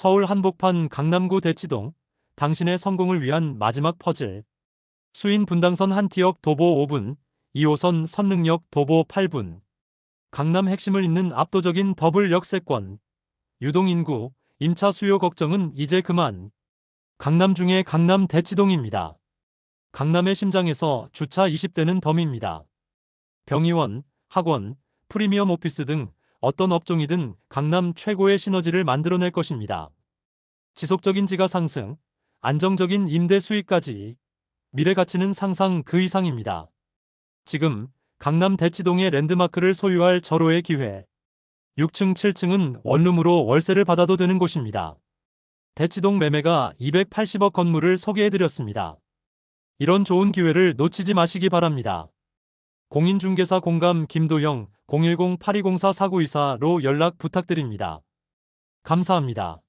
서울 한복판 강남구 대치동, 당신의 성공을 위한 마지막 퍼즐. 수인 분당선 한티역 도보 5분, 2호선 선릉역 도보 8분. 강남 핵심을 잇는 압도적인 더블 역세권. 유동인구, 임차 수요 걱정은 이제 그만. 강남 중에 강남 대치동입니다. 강남의 심장에서 주차 20대는 덤입니다. 병의원, 학원, 프리미엄 오피스 등 어떤 업종이든 강남 최고의 시너지를 만들어낼 것입니다. 지속적인 지가 상승, 안정적인 임대 수익까지 미래 가치는 상상 그 이상입니다. 지금 강남 대치동의 랜드마크를 소유할 절호의 기회. 6층, 7층은 원룸으로 월세를 받아도 되는 곳입니다. 대치동 매매가 280억 건물을 소개해드렸습니다. 이런 좋은 기회를 놓치지 마시기 바랍니다. 공인중개사 공감 김도영 010-8204-4924로 연락 부탁드립니다. 감사합니다.